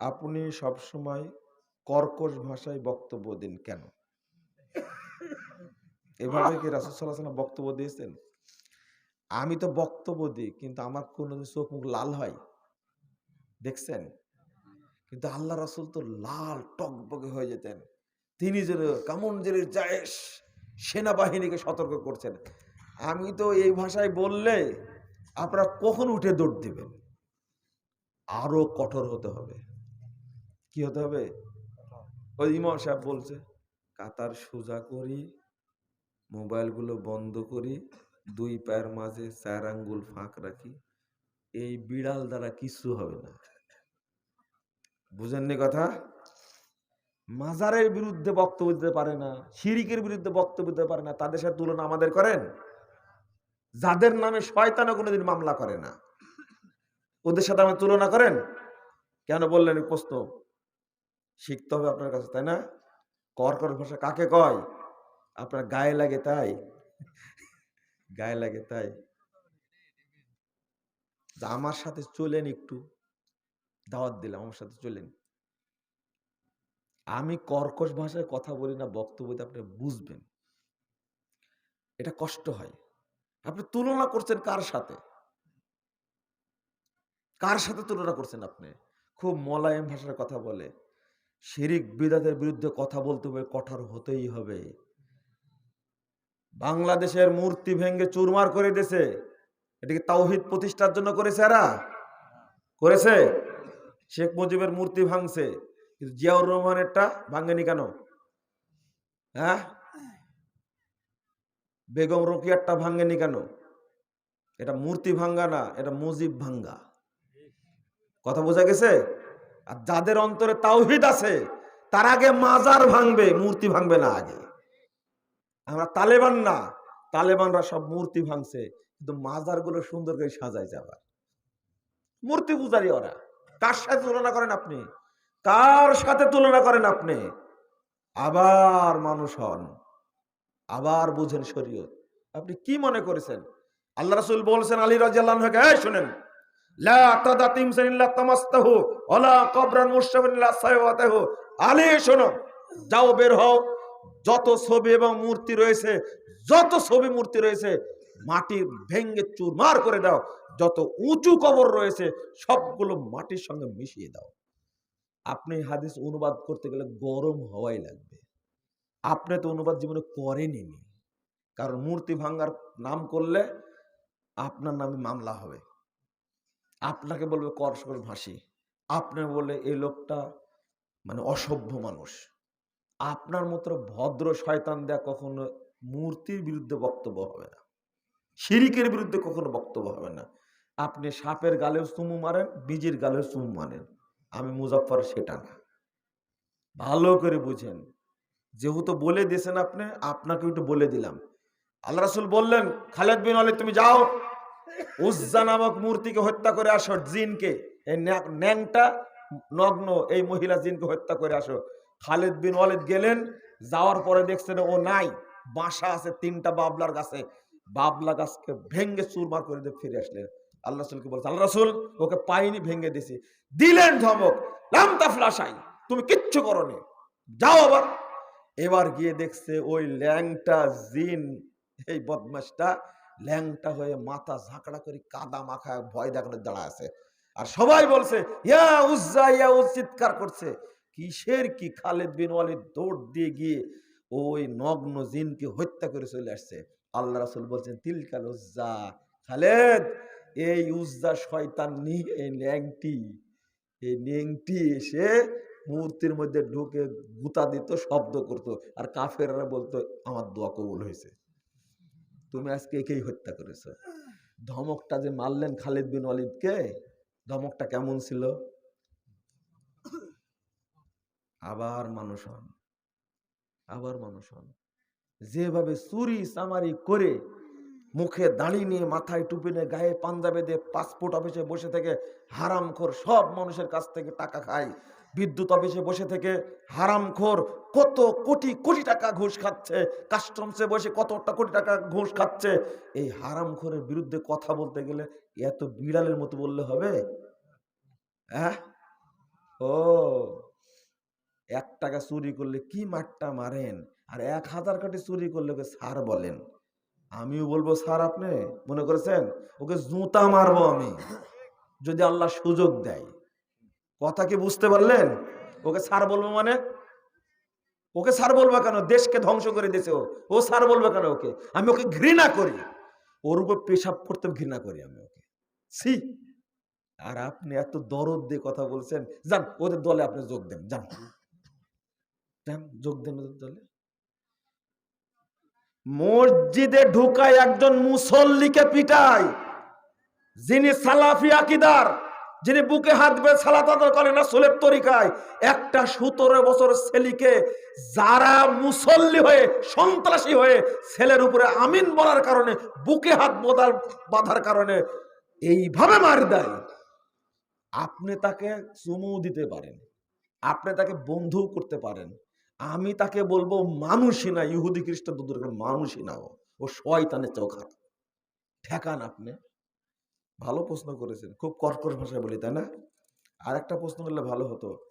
আপনি সবসময় কর্কশ ভাষায় বক্তব্য দিন কেন? এভাবে কি রাসুল সাল্লাহ বক্তব্য দিয়েছেন? আমি তো বক্তব্য দিই, কিন্তু আমার কোনো চোখ মুখ লাল হয়। দেখছেন? কিন্তু আল্লাহ রাসুল তো লাল টকবকে হয়ে যেতেন। তিনি যেন কামন জেলের জায়েশ সেনাবাহিনীকে সতর্ক করছেন। আমি তো এই ভাষায় বললে আপনারা কখন উঠে দৌড় দিবেন? আরও কঠোর হতে হবে। কি হতে হবে? ওই ইমাম সাহেব বলছে কাতার সোজা করি মোবাইলগুলো বন্ধ করি দুই পায়ের মাঝে চার আঙ্গুল ফাঁক রাখি এই বিড়াল দ্বারা কিছু হবে না। বুঝেননি কথা? মাজারের বিরুদ্ধে বক্তব্য দিতে পারে না শিরিকের বিরুদ্ধে বক্তব্য দিতে পারে না তাদের সাথে তুলনা আমাদের করেন? যাদের নামে শয়তানও কোনোদিন মামলা করে না ওদের সাথে আমি তুলনা করেন? কেন বললেন প্রশ্ন? শিখতে হবে আপনার কাছে, তাই না? কর্কর ভাষা কাকে কয়? আপনার গায়ে লাগে তাই। গায়ে লাগে তাই। আমার সাথে চলেন একটু। দাওয়াত দিলাম, আমার সাথে চলেন। আমি কর্কশ ভাষায় কথা বলি না বক্তব্য দিয়ে আপনি বুঝবেন। এটা কষ্ট হয়। আপনি তুলনা করছেন কার সাথে? কার সাথে তুলনা করছেন আপনি? খুব মলায়েম ভাষার কথা বলে। শিরিক বিদাতের বিরুদ্ধে কথা বলতে হবে, কঠোর হতেই হবে। বাংলাদেশের মূর্তি ভেঙ্গে চুরমার করে দিয়েছে। এটাকে তাওহিদ প্রতিষ্ঠার জন্য করেছে এরা। করেছে? শেখ মুজিবের মূর্তি ভাঙছে। কিন্তু জিয়াউর রহমানেরটা ভাঙেনি কেন? হ্যাঁ? বেগম রোকিয়ারটা ভাঙেনি কেন? এটা মূর্তি ভাঙ্গা না, এটা মুজিব ভাঙ্গা। কথা বোঝা গেছে? আর যাদের অন্তরে তাওহিদ আছে, তার আগে মাজার ভাঙবে, মূর্তি ভাঙবে না আগে। আমরা তালেবান না, তালেবানরা সব মূর্তি ভাঙছে, কিন্তু মাজারগুলো সুন্দর করে সাজায় যাবার মূর্তি পূজারি ওরা। কার সাথে তুলনা করেন আপনি? কার সাথে তুলনা করেন আপনি? আবার মানুষ হন, আবার বুঝেন শরীয়ত। আপনি কি মনে করেছেন? আল্লাহ রাসূল বলছেন আলী রাজিয়াল্লাহকে শুনেন লা তাদা তিমসান ইল্লা তামাস্তাহু, ওয়ালা কবরান মুশতাবিন ইল্লা সাইওয়াতাহু। আলী, শোনো, যাও বের হও। যত ছবি এবং মূর্তি রয়েছে, যত ছবি মূর্তি রয়েছে, মাটি ভেঙ্গে চুরমার করে দাও। যত উঁচু কবর রয়েছে, সবগুলো মাটির সঙ্গে মিশিয়ে দাও। আপনি হাদিস অনুবাদ করতে গেলে গরম হওয়াই লাগবে। আপনি তো অনুবাদ জীবনে করেনি কারণ মূর্তি ভাঙ্গার নাম করলে আপনার নামে মামলা হবে। আপনাকে বলবে করসকর ভাসি আপনি বলে এই লোকটা মানে অসভ্য মানুষ। আপনার মতো ভদ্র শয়তান দেয়া কখনো মূর্তির বিরুদ্ধে বক্তব্য হবে না। শিরিকের বিরুদ্ধে কখনো বক্তব্য হবে না। আপনি সাপের গালেও চুমু মারেন, বীজের গালেও চুমু মারেন। আমি মুজাফর সেটা না। ভালো করে বুঝেন। যেহেতু বলে দিয়েছেন আপনি আপনাকে একটু বলে দিলাম। আল্লাহ রাসুল বললেন, খালেদ বিন আলী তুমি যাও। উজ্জা নামক মূর্তিকে হত্যা করে আসো, জিনকে। এই ন্যাংটা নগ্ন এই মহিলা জিনকে হত্যা করে আসো। খালেদ বিন ওয়ালিদ গেলেন, যাওয়ার পরে দেখছেন ও নাই, বাসা আছে তিনটা বাবলার গাছে বাবলা গাছকে ভেঙ্গে চুরমার করে দিয়ে ফিরে আসলেন। আল্লাহ রাসুলকে বলছে, আল্লাহ রাসুল, ওকে পাইনি ভেঙ্গে দিছি। দিলেন ধমক তুমি কিচ্ছু করনি। যাও আবার। এবার গিয়ে দেখছে ওই ল্যাংটা জিন, এই বদমাসটা ল্যাংটা হয়ে মাথা ঝাঁকড়া করে কাদা মাখায় ভয় দেখানোর দাঁড়া আছে। আর সবাই বলছে, ইয়া উজ্জা, ইয়া উজ চিৎকার করছে। কিসের কি? খালেদ বিন ওয়ালিদ দৌড় দিয়ে গিয়ে ওই নগ্ন জিনকে হত্যা করে চলে আসছে। আল্লাহ রাসুল বলছেন, তিলকাল উজ্জা। খালেদ, এই উজ্জা শয়তান নিয়ে এই ল্যাংটি, এই ন্যাংটি এসে মূর্তির মধ্যে ঢুকে গুতা দিত, শব্দ করতো। আর কাফেররা বলতো, আমার দোয়া কবুল হয়েছে। তুমি আজকে একেই হত্যা করেছ। ধমকটা যে মারলেন খালিদ বিন ওয়ালিদকে ধমকটা কেমন ছিল? আবার মানুষ হন, আবার মানুষ হন। যেভাবে চুরি চামারি করে মুখে দাড়ি নিয়ে মাথায় টুপি নিয়ে গায়ে পাঞ্জাবে দিয়ে পাসপোর্ট অফিসে বসে থেকে হারামখোর সব মানুষের কাছ থেকে টাকা খায়। বিদ্যুৎ অফিসে বসে থেকে হারামখোর কত কোটি কোটি টাকা ঘুষ খাচ্ছে, কাস্টমসে বসে কতটা কোটি টাকা ঘুষ খাচ্ছে। এই হারামখোরের বিরুদ্ধে কথা বলতে গেলে এত বিড়ালের মতো বললে হবে? ও, এক টাকা চুরি করলে কি মারটা মারেন? আর এক হাজার কাটি চুরি করলে ওকে স্যার বলেন। আমিও বলব, স্যার আপনি মনে করেছেন? ওকে জুতা মারবো আমি। যদি আল্লাহ সুযোগ দেয়। কথা কি বুঝতে পারলেন? ওকে স্যার বলব মানে? ওকে স্যার বলব কেন? দেশকে ধ্বংস করে দিয়েছে ও। ও স্যার বলবে কেন ওকে? আমি ওকে ঘৃণা করি। ওর উপর পেশাব করতে ঘৃণা করি আমি ওকে। সি আর আপনি এত দরদ দিয়ে কথা বলছেন। যান, ওদের দলে আপনি যোগ দেন। যান। যান, যোগ দেন ওদের দলে। মসজিদে ঢুকায় একজন মুসল্লিকে পিটায়, যিনি সালাফি আকিদার। যিনি বুকে হাত বেয়ে সালাত আদায় করে না সোলের তরিকায়, একটা সতেরো বছর ছেলেকে যারা মুসল্লি হয়ে, সন্ত্রাসী হয়ে ছেলের উপরে আমিন বলার কারণে, বুকে হাত বোধার বাঁধার কারণে এইভাবে মার দেয়, আপনি তাকে চুমু দিতে পারেন, আপনি তাকে বন্ধু করতে পারেন, আমি তাকে বলব মানুষই না, ইহুদি খ্রিস্টান দুদুর মানুষই না ও শয়তানের চোখা ঠেকান আপনি। ভালো প্রশ্ন করেছেন। খুব কর্কশ ভাষায় বলি, তাই না? আর একটা প্রশ্ন করলে ভালো হতো।